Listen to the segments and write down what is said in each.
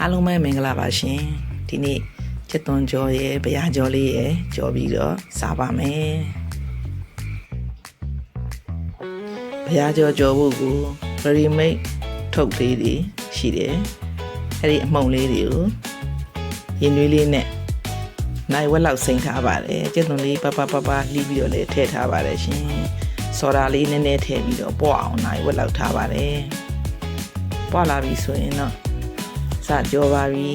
အားလုံးပဲမင်္ဂလာပါရှင်ဒီနေ့ချက်သွန်ကြောရဲ့ဗျာကြောလေးရဲ့ကြောပြီးတော့စားပါမယ်ဗျာကြောကြောဖို့ကို ready made ထုတ်သေးတွေရှိတယ်အဲ့ဒီအမှုံလေးတွေကိုရင်နွေးလေးနဲ့နိုင်ဝက်လောက်စိမ့်ထားပါတယ်ချက်သွန်လေးပပပပလှီးပြီးတော့လည်းထည့်ထားပါတယ်ရှင်စော်ဒါလေးနည်းနည်းထည့်ပြီးတော့ပေါ့အောင်နိုင်ဝက်လောက်ထားပါတယ်ပွာလာပြီဆိုရင်တော့ စကြောပါပြီ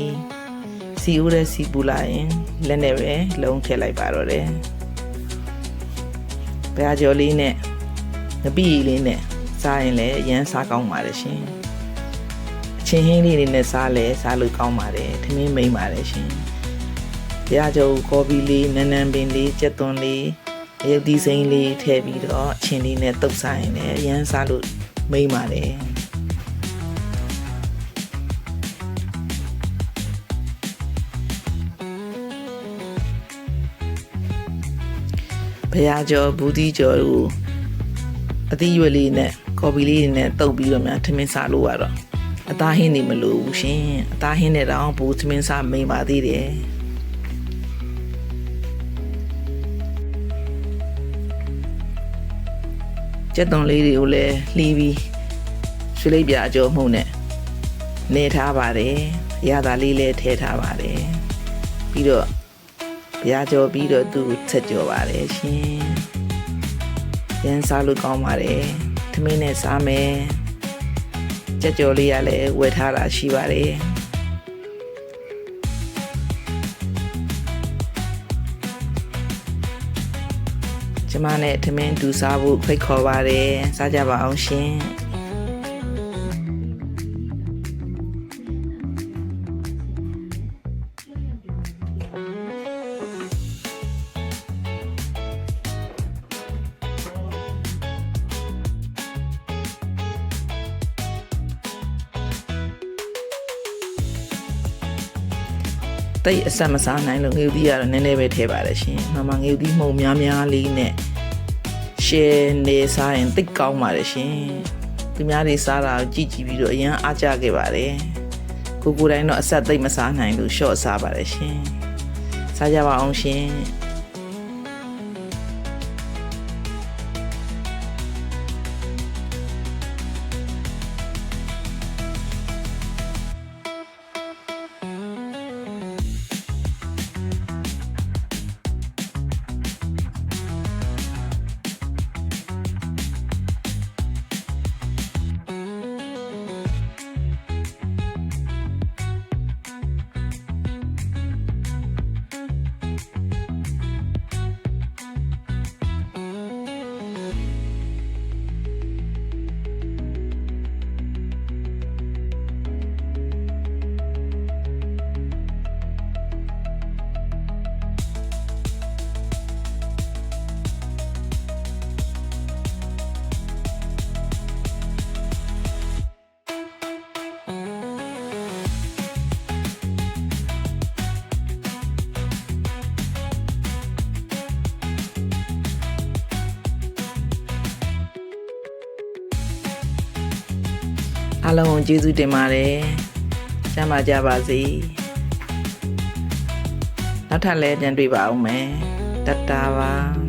စီဦးတဲ့စီပူလာရင်လက်နဲ့ပဲလုံးထည့်လိုက်ပါတော့တယ်ဘယ်အကြောလေးနဲ့ငပိလေးနဲ့စားရင်လည်းရမ်းစားကောင်းပါတယ်ရှင်အချင်းဟင်းလေးတွေနဲ့စားလဲစားလို့ကောင်းပါတယ်ထမင်းမိန်ပါတယ်ရှင်ဘုရားကျော်ကော်ဖီလေးနန်းနန်းပင်လေးကြက်သွန်လေးရုပ်သီးစိမ်းလေးထည့်ပြီးတော့အချင်းလေးနဲ့တုပ်စားရင်လည်းရမ်းစားလို့မိန်ပါတယ် ဘုရားကျော်ဘူးတီကျော်တို့အသီးရွက်လေးနဲ့ကော်ဖီလေးနဲ့တုပ်ပြီးတော့များထမင်းစားလို့ရတော့အသားဟင်းနေမလို့ဘူးရှင်အသားဟင်းနဲ့တောင်ဘူးထမင်းစားမိန်ပါသေးတယ်ကျက်သွန်လေးတွေကိုလည်းလှီးပြီးရွှေလိပ်ပြအကျော်မှုနဲ့နေထားပါတယ်ရတာလေးလည်းထည့်ထားပါတယ်ပြီးတော့ ဘုရားကြောပြီးတော့သူ့ကိုဆက်ကြောပါတယ်ရှင်။ရန်စားလို့ကောင်းပါတယ်။သမင်းနဲ့စားမယ်။ကြက်ကြော်လေးကလည်းဝယ်ထားတာရှိပါတယ်။ကျမနဲ့သမင်းတူစားဖို့ဖိတ်ခေါ်ပါတယ်။စားကြပါအောင်ရှင်။ တိတ်အဆက်မစားနိုင်လို့ငေဦးသီးကတော့နည်းနည်းပဲထည့်ပါတယ်ရှင်။မမငေဦးသီးမှုံများများလေးနဲ့ရှယ်နေစားရင်တိတ်ကောင်းပါတယ်ရှင်။သူများတွေစားတာကိုကြည့်ကြည့်ပြီးတော့အရင်အားကြခဲ့ပါတယ်။ကိုကိုယ်တိုင်းတော့အဆက်သိတ်မစားနိုင်လို့ရှော့စားပါတယ်ရှင်။စားကြပါအောင်ရှင်။ အားလုံးကိုကျေးဇူးတင်ပါတယ်။ကျမ်းပါကြပါစေ။နောက်ထပ်လည်းပြန်တွေ့ပါအောင်မယ်။တတ်တာပါ။